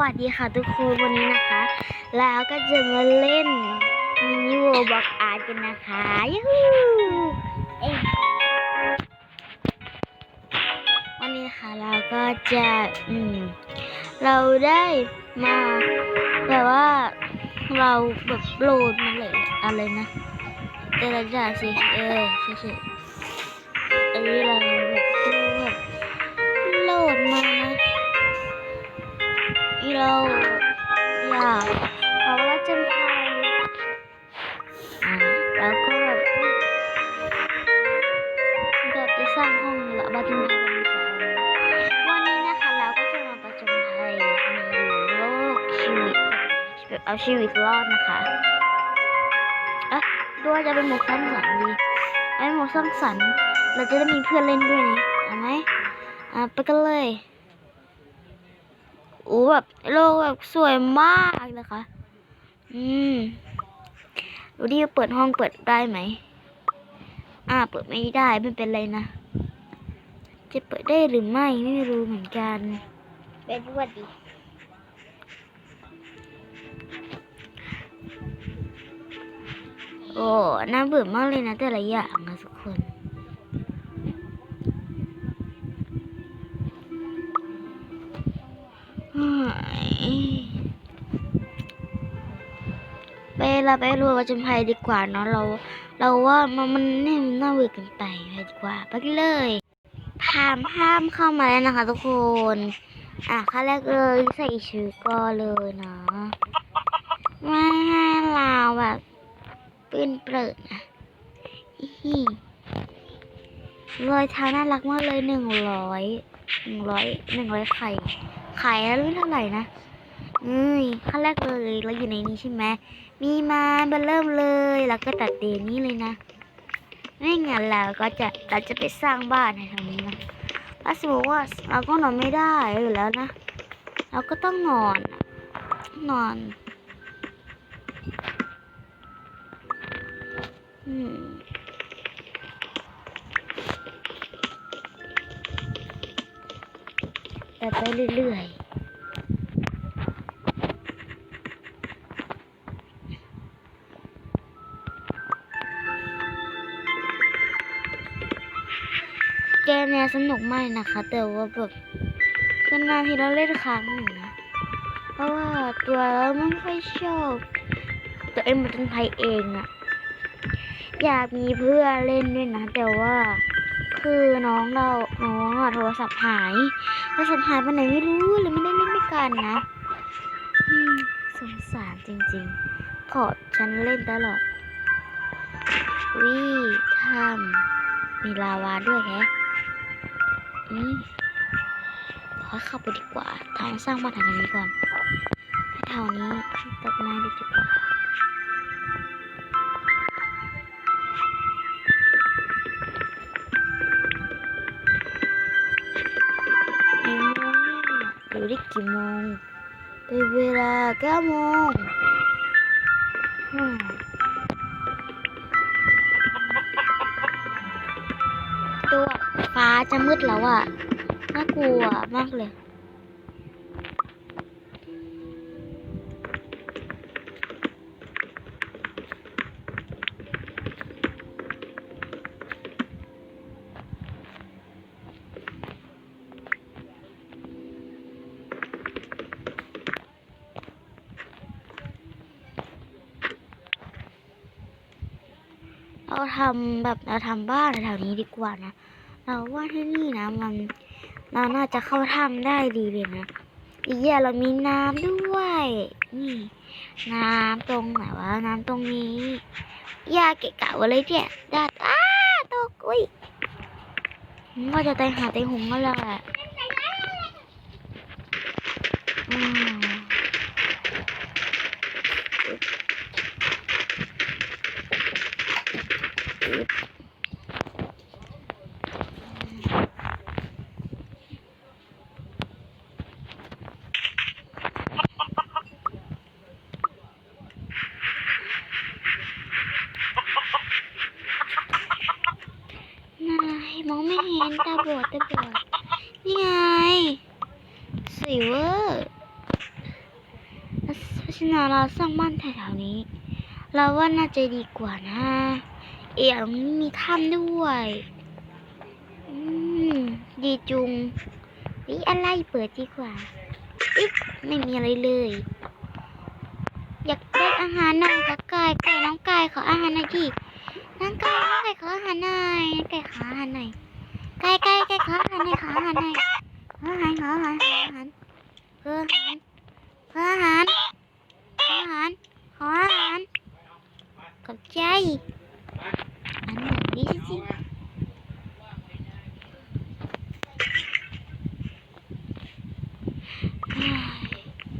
วัสดีค่ะทุกคนวันนี้นะคะ แล้วก็จะมาเล่นมินิโวบอกอาร์ตกันนะคะยูฮูเอ้ยวันนี้นะคะเราก็จะอืมเราได้มาแบบว่าเราแบบโหลดมาเลยอะไรนะแต่ละอย่าสิเออใช่ใช่เออเราแบบ เราอยากเพราะว่าจำไทยแล้วก็แบบแบบจะสร้างห้องละบาจุนไทยวันนี้นะคะเราก็จะมาประจนภัยในโลกชีวิตแบบเอาชีวิตรอดนะคะอะดูว่าจะเป็นหมวกสร้างสรรค์ดีไอ้หมวกสร้างสรรค์เราจะได้มีเพื่อนเล่นด้วยนะเอาไหมอะไปกันเลย โอ้แบบโลกแบบสวยมากนะคะ อืมดูดิเปิดห้องเปิดได้ไหม อ่า เปิดไม่ได้ไม่เป็นไรนะ จะเปิดได้หรือไม่ไม่รู้เหมือนกัน เป็นวัดดีโอ้ น่าเบื่อมากเลยนะแต่ละอย่างนะทุก เราไปรัวประจำภัยดีกว่าเนาะเรา เราว่ามันมันนี่มันน่าเบื่อเกันไปไปดีกว่าไปกันเลยห้ามห้ามเข้ามาแล้วนะคะ ทุกคน อะขั้นแรกเลยใส่ชื่อก็เลยเนาะไม่ให้เราแบบปืนเปิดนะอิรอยเท้าน่ารักมากเลยหนึ่งร้อยหนึ่งร้อยหนึ่งร้อยไข่ไข่แล้วรู้เท่าไหร่นะเอ้ยขั้นแรกเลยเราอยู่ในนี้ใช่ไหม มีมาเบอร์เริ่มเลย แล้วก็ตัดเดนนี้เลยนะ ไม่งั้นเราก็จะเราจะไปสร้างบ้านในทางนี้นะถ้าสมมติว่าเราก็นอนไม่ได้อยู่แล้วนะ เราก็ต้องนอน นอนอืมแต่ไปเรื่อยๆ สนุกมากนะคะ แต่ว่าแบบคือนานที่เราเล่นครั้งหนึ่งนะ เพราะว่าตัวเราไม่ค่อยชอบ ตัวเองมันเป็นภัยเองอะอยากมีเพื่อนเล่นด้วยนะ แต่ว่าคือน้องเราน้องอะโทรศัพท์หายโทรศัพท์หายไปไหนไม่รู้เลยไม่ได้เล่นด้วยกันนะสงสารจริงๆ ขอฉันเล่นตลอดวิทำมีลาวาด้วยแฮะ อืมขอเข้าไปดีกว่าทางสร้างบ้านทางนี้ก่อนแถวนี้ตัดไม้ดีกว่ากี่โมงเนี่ยดูดิกี่โมงเป็นเวลาเก้าโมง ฟ้าจะมืดแล้วอะน่ากลัวมากเลยเราทำแบบเราทำบ้านแถวนี้ดีกว่านะ เราว่าที่นี่นะมันเราน่าจะเข้าถ้ำได้ดีเลยนะอีกอย่างเรามีน้ำด้วย นี่ น้ำตรงไหนวะน้ำตรงนี้ยาเกะกะวะเลยเนี่ยดัดอ้าตกอุ้ยว่าจะไตหาไตหงก็แล้วแหละอืมนายมองไม่เห็นตาบอดตาบอดนี่ไงสวยเวอร์ ฉะนั้นเรา สร้างบ้านแถวๆนี้ เราว่าน่าจะดีกว่านะ เอ๋ยมีถ้ำด้วยอืมดีจุงนี่อะไรเปิดดีกว่าอิ๊กไม่มีอะไรเลย อยากได้อาหารหน่อยค่ะไก่ไก่น้องไก่ขออาหารหน่อยดิน้องไก่น้องไก่ขออาหารหน่อยไก่ขออาหารหน่อยไก่ไก่ไก่ขออาหารหน่อยขออาหารหน่อยขออาหารขออาหารขออาหารขออาหารขออาหาร ขออาหารขออาหารขอบใจ อันหนึ่งดิสิ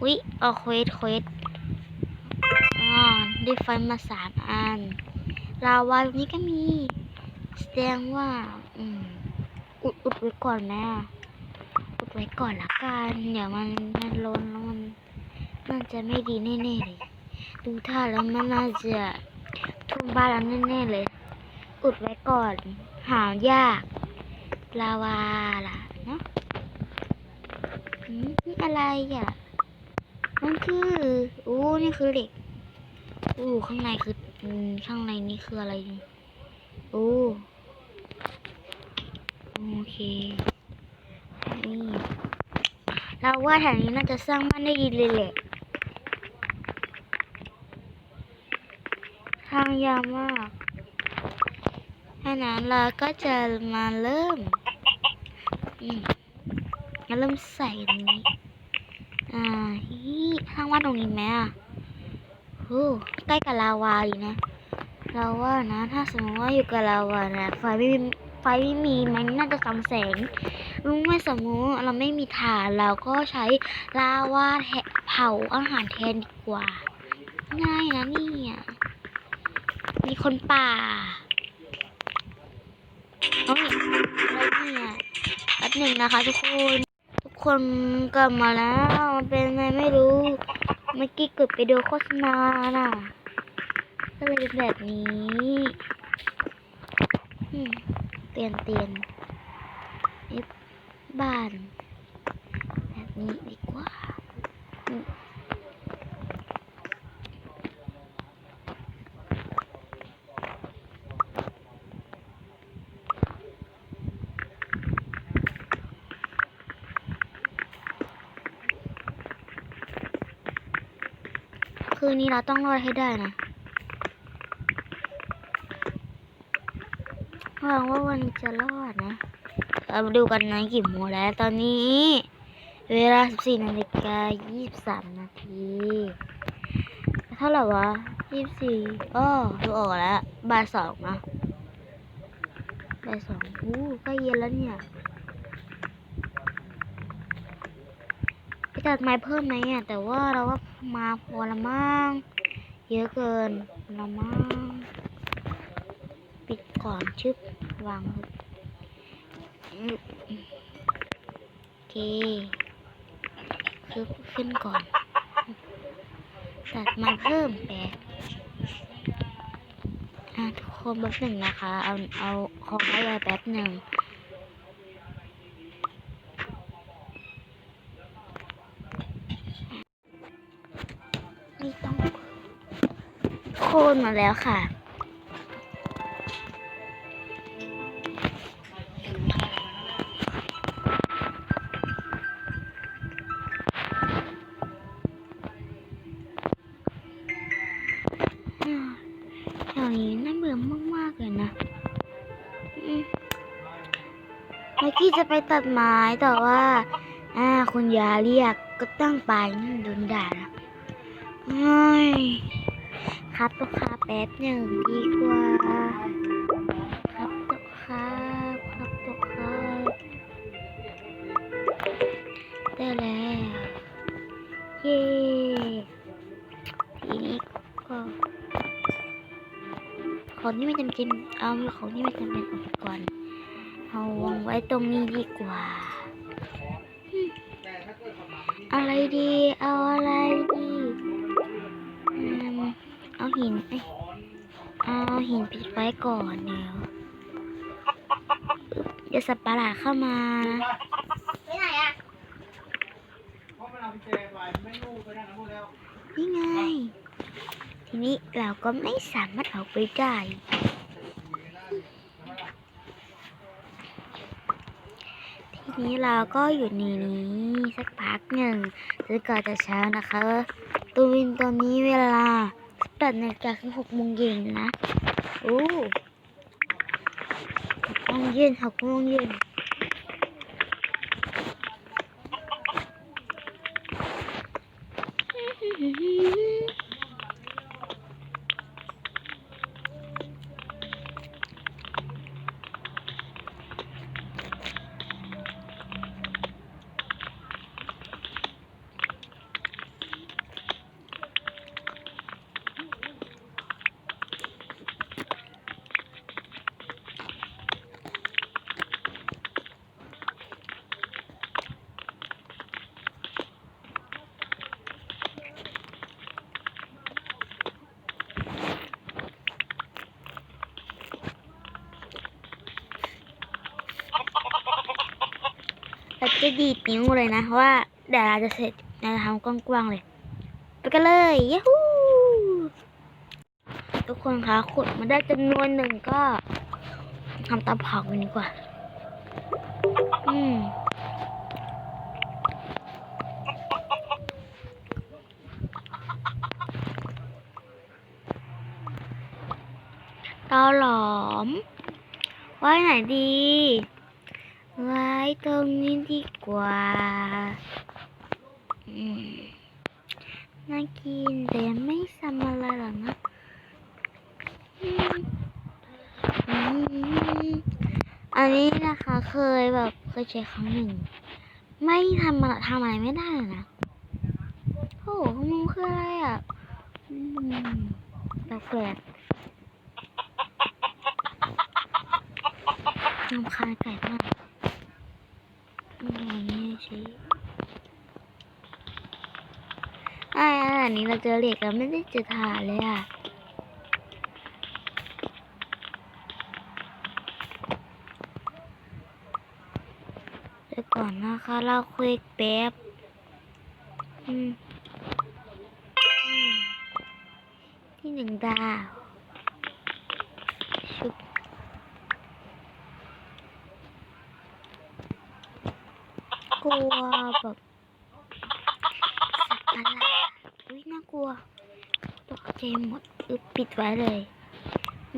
อุ๊ยเอาเควสเควสอ๋อได้ไฟมาสามอัน ลาวาตรงนี้ก็มี แสดงว่า อืม อุดอุดไว้ก่อนแม่อุดไว้ก่อนละกัน เดี๋ยวมันมันล้นล้ว มันมันจะไม่ดีแน่ๆเลย ดูท่าแล้วมันน่าจะทุ่มบ้านแล้วแน่ๆเลย อุดไว้ก่อน หายาก ลาวาล่ะเนาะนี่อะไรอะ มันคือโอ้นี่คือเหล็กอู้ข้างในคืออข้างในนี่คืออะไรโอ้โอเคนี่เราว่าแถวนี้น่าจะสร้างบ้านได้ดีเลยแหละ ทางยาวมากถ้านั้นเราก็จะมาเริ่มมาเริ่มใส่ตรงนี้อ่าฮีทางวาดตรงนี้ไหมอะโอ้ใกล้กับลาวาดีนะเราว่านะ ถ้าสมมติว่าอยู่กับลาวานะไฟไม่มีไฟไม่มีมันน่าจะสำแสงรู้ไหมสมมติเราไม่มีถ่านเราก็ใช้ลาวาแทะเผาอาหารแทนดีกว่าง่ายนะนี่ย มีคนป่าเอ้ยอะไรเนี่ยแป๊บหนึ่งนะคะ ทุกคน ทุกคนกลับมาแล้วมันเป็นไงไม่รู้ เมื่อกี้เกิดไปดูโฆษณาน่ะก็เลยเป็นแบบนี้ เปลี่ยนเตียนเอฟบ้าน แบบนี้ดีกว่าอืมคื นนี้เราต้องรอดให้ได้นะหวังว่าวันนี้จะรอดนะเราดูกันนะกี่โมงแล้วตอนนี้ เวลา 14นาฬิกา23 นาทีเท่าไหร่วะ 24อ้อดูออกแล้วบ่ายสองนะบ่ายสองอู้ใกล้เย็นแล้วเนี่ย ไป ตัดไม้เพิ่มไหมอะแต่ว่าเราว่ามาพอละมั้งเยอะเกินละมั้งปิดก่อนชึบวางโอเคชึบขึ้นก่อนตัดไม้เพิ่มแปดอะทุกคนแป๊บหนึ่งนะคะ เอาเอาของไว้ไว้แป๊บหนึ่ง ค่นมาแล้วค่ะแถวนี้น่าเบื่อมาก ๆ เลยนะเมื่อกี้จะไปตัดไม้แต่ว่า อ่าคุณยาเรียกก็ตั้งไปนั่นโดนด่านะเฮ้ ครับตัวคาแป๊บหนึ่งดีกว่า ครับตัวครับครับตัวครับได้แล้วเย้ทีนี้ก็ของที่ไม่จำเป็นเอาของที่ไม่จำเป็นออกไปก่อนเอาวางไว้ตรงนี้ดีกว่า อะไรดี เอาอะไรดี หินเอ้ยเอาหินปิดไว้ก่อนเดี๋ยวอึ๊บเดี๋ยวสัตว์ประหลาดเข้ามานะไปไหนอะเพราะมันเอาไปเจไว้ไม่รู้ไปนั่งกับพวกแล้วนี่ไง ทีนี้เราก็ไม่สามารถออกไปได้ทีนี้เราก็อยู่ในนี้สักพักหนึ่งจนกว่าจะเช้านะคะ ตัววินตอนนี้เวลา 8นาฬิกาถึง6โมงเย็นนะ โอ้หกโมงเย็นหกโมงเย็น เรา จะดีดนิ้วเลยนะเพราะว่าเดี๋ยวเราจะเสร็จเราจะทำกว้างๆเลยไปกันเลยยูฮูทุกคนคะขุดมาได้จำนวนหนึ่งก็ทำตาเผากันดีกว่า อืมตาหลอมไว้ไหนดี ไว้ตรงนี้ดีกว่าน่ากินแต่ไม่ทำอะไรหรอกนะอันนี้นะคะเคยแบบเคยใช้ครั้งหนึ่ง ไม่ทำอะไรทำอะไรไม่ได้เลยนะโอ้โหมันคืออะไรอะอืมแปลกน้ำคาญไก่มาก อืมอย่างนี้สิอ่าอันนี้เราเจอเหล็กแล้วไม่ได้เจอถ่านเลยอะเดี๋ยวก่อนนะคะเราคุยแป๊บอืมที่หนึ่งดาว กลัวแบบสัตว์ประหลาดอุ้ยน่ากลัว ตกใจหมดอึบปิดไว้เลย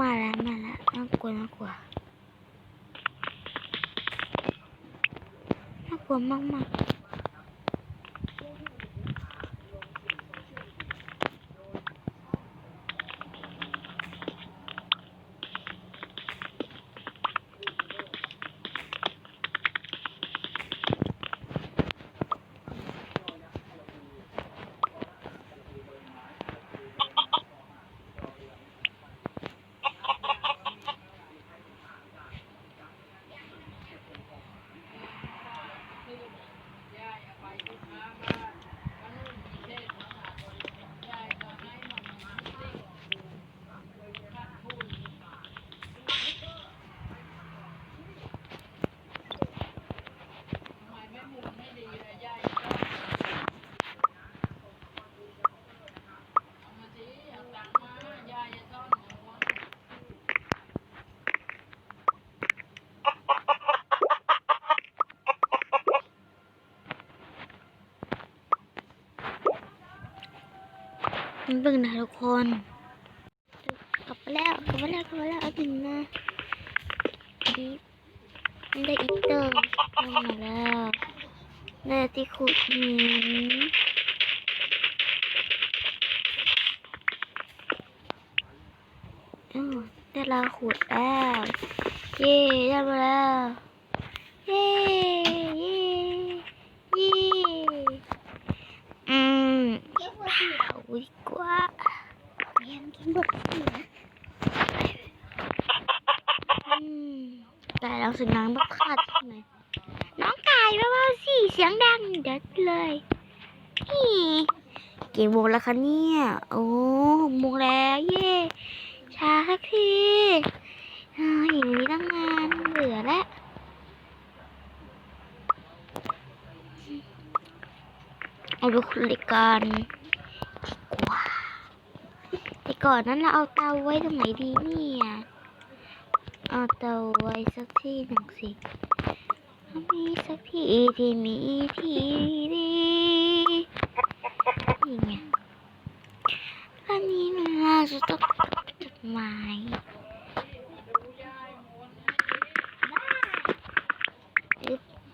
มาแล้วมาแล้วน่ากลัวน่ากลัวน่ากลัวมากๆ มัน เบิ่งนะทุกคนกลับมาแล้วกลับมาแล้วกลับมาแล้วอาถึงนะดีไม่ได้อีเตอร์ลงมาแล้วได้ที่ขุดหินได้ลาขุดแล้ว เย้ได้มาแล้ว เย้เย้เย้อืม เก็บหัวเสือ เผาดีกว่า เรียนกินบทเสือ อืมแต่ เราเสียงดังบักคัดใช่ไหมน้องไก่เบาๆสิเสียงดังเด็ดเลยนี่กี่โมงแล้วคะเนี่ยโอ้หกโมงแล้วเย่ช้าสักทีอ่อยู่ในนี้ตั้งนานเบื่อแล้วเอาดูคุยกันกว่าแต่ก่อนนั้นเราเอาเตาไว้ตรงไหนดีเนี่ย เอาเตาไว้สักที่หนึ่งสิมีสักที่ที่มีที่ดีนี่ไงอันนี้เราจะต้องจดหมาย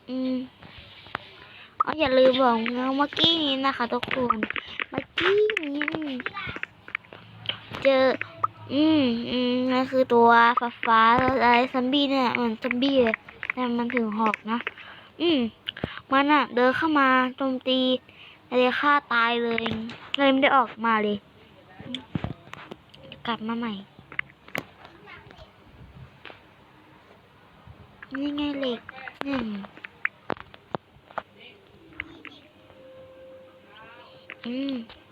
อืมอ๋ออย่าลืมบอกนะเมื่อกี้นี้นะคะทุกคน เมื่อกี้นี้เจอ อืมอืมนั่นคือตัวฟ้าฟ้าๆแล้วอะไรซัมบี้เนี่ยเหมือนซัมบี้เลยแต่มันถึงหอกนะ อืมมันอะเดินเข้ามาโจมตีอะไรฆ่าตายเลยเลยไม่ได้ออกมาเลยกลับมาใหม่นี่ไงเหล็กหนึ่งอืม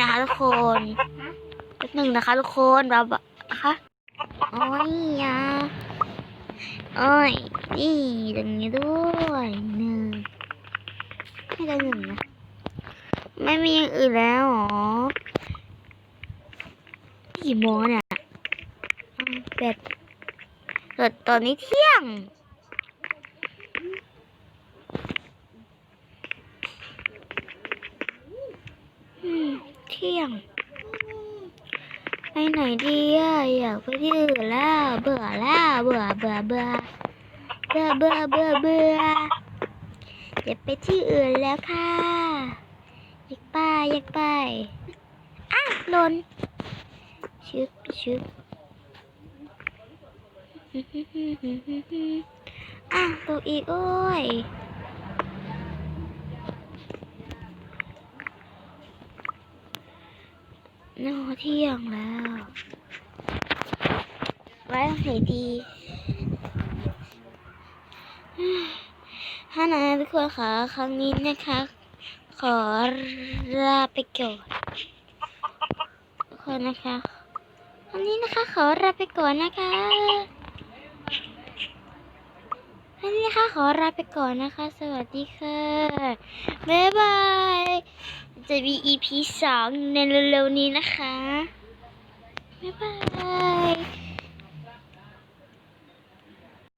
นะคะทุกคนแป๊บหนึ่งนะคะ ทุกคนเราบนะคะโอ้ยยาโอ้ยนี่ตรงนี้ด้วยหนึ่งให้ได้หนึ่งนะไม่มีอย่างอื่นแล้วหรอกี่โมงเนี่ยอ้าวเป็ดเกิดตอนนี้เที่ยง อืม เที่ยง ไปไหนดีอะอยากไปที่อื่นแล้ว เบื่อแล้วเบื่อเบื่อเบื่อเบื่อเบื่อเบื่อเบื่ออยากไปที่อื่นแล้วค่ะอยากไปอยากไปอะหล่นชึบชึบอะตกอีกโอ้ย โน่เที่ยงแล้วไว้ตรงไหนดีถ้านะทุกคนคะครั้งนี้นะคะ ขอลาไปก่อนทุกคนนะคะวันนี้นะคะ ขอลาไปก่อนนะคะวันนี้นะคะขอลาไปก่อนนะคะ สวัสดีค่ะบ๊ายบาย จะมี EP สองในเร็วๆนี้นะคะ บ๊ายบาย